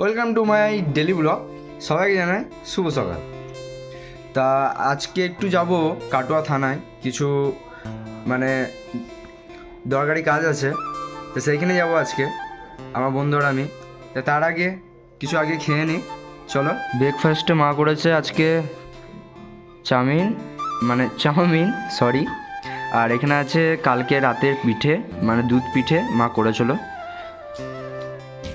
Welcome to my daily blog সবাইকে জানাই শুভ সকাল। তা আজকে একটু যাব কাটোয়া থানায়। কিছু মানে দরকারি কাজ আছে। তো সেইখানে যাব আজকে, আমার বন্ধুরা আমি। তা তার আগে, কিছু আগে খেয়ে নিই চলো। ব্রেকফাস্টে মা করেছে আজকে চাউমিন মানে চাউমিন সরি আর এখানে আছে কালকে রাতের পিঠে মানে দুধ পিঠে মা করেছিল।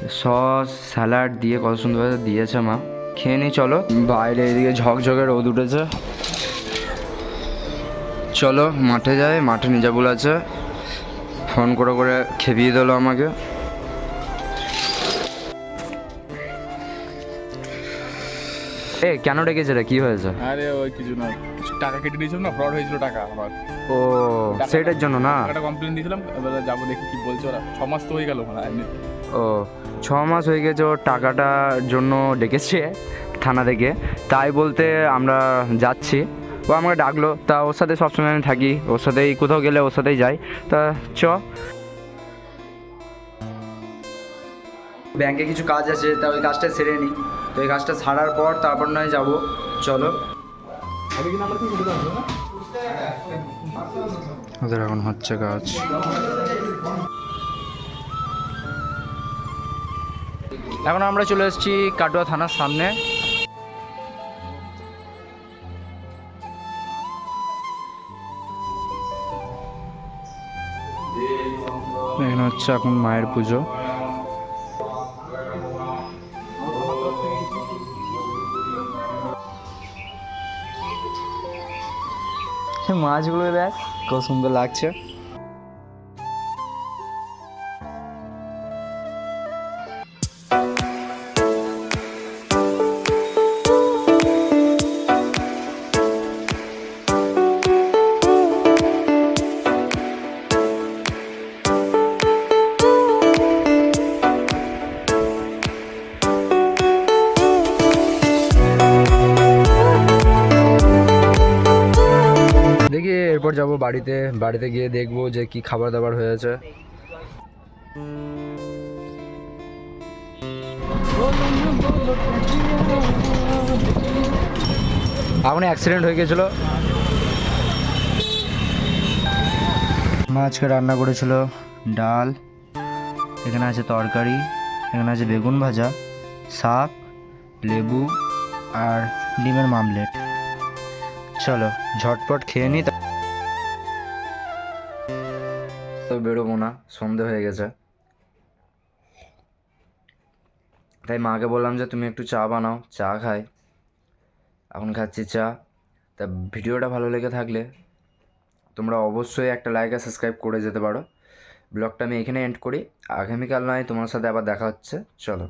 সস, স্যালাড দিয়ে কত সুন্দরভাবে দিয়েছে মা। খেয়ে নিই চলো। বাইরে এদিকে ঝকঝকে রোদ উঠেছে। চলো, মাঠে যাই, মাঠে নিজাবুল আছে। ফোন করে করে খেপিয়ে দিলো আমাকে। এ কেন ডেকেছে রে? কি হয়েছে? আরে ওই কিছু না কিছু টাকা কেটে দিয়েছিলাম না ফ্রড হয়েছিল টাকা আমার। ও সেটার জন্য না? টাকাটা কমপ্লেন দিয়েছিলাম এবার যাব দেখি কি বলছে ওরা। ছ মাস তো হয়ে গেল মানে ও ছ মাস হয়ে গেছে ওর টাকাটার জন্য ডেকেছে থানা থেকে। তাই বলতে আমরা যাচ্ছি। ও আমাকে ডাকলো তা ওর সাথে সবসময় আমি থাকি। ওর সাথেই কোথাও গেলে ওর সাথেই যাই। তা চ। ব্যাংকে কিছু কাজ আছে তা ওই কাজটা সেরে নিই এই কাজটা সারার পর তারপর নয় যাব। চলো। ওদের এখন হচ্ছে কাজ এখন আমরা চলে এসেছি কাটোয়া থানার সামনে। এখানে হচ্ছে এখন মায়ের পুজো। মাছগুলো দেখ কত সুন্দর লাগছে। দেখি এরপর যাব বাড়িতে। বাড়িতে গিয়ে দেখব যে কি খাবার দাবার হয়েছে। এখন অ্যাক্সিডেন্ট হয়ে গেছিল? মা আজকে রান্না করেছিল ডাল, এখানে আছে তরকারি, এখানে আছে বেগুন ভাজা, শাক, লেবু আর ডিমের মামলেট। চলো, ঝটপট খেয়ে নি তো বেরোবো না, সন্ধে হয়ে গেছে। তাই মাকে বললাম যে, তুমি একটু চা বানাও, চা খাই। এখন খাচ্ছি চা। তা ভিডিওটা ভালো লেগে থাকলে তোমরা অবশ্যই একটা লাইক আর সাবস্ক্রাইব করে যেতে পারো। ব্লগটা আমি এখানে এন্ড করি। আগামীকাল নয়, তোমার সাথে আবার দেখা হচ্ছে। চলো।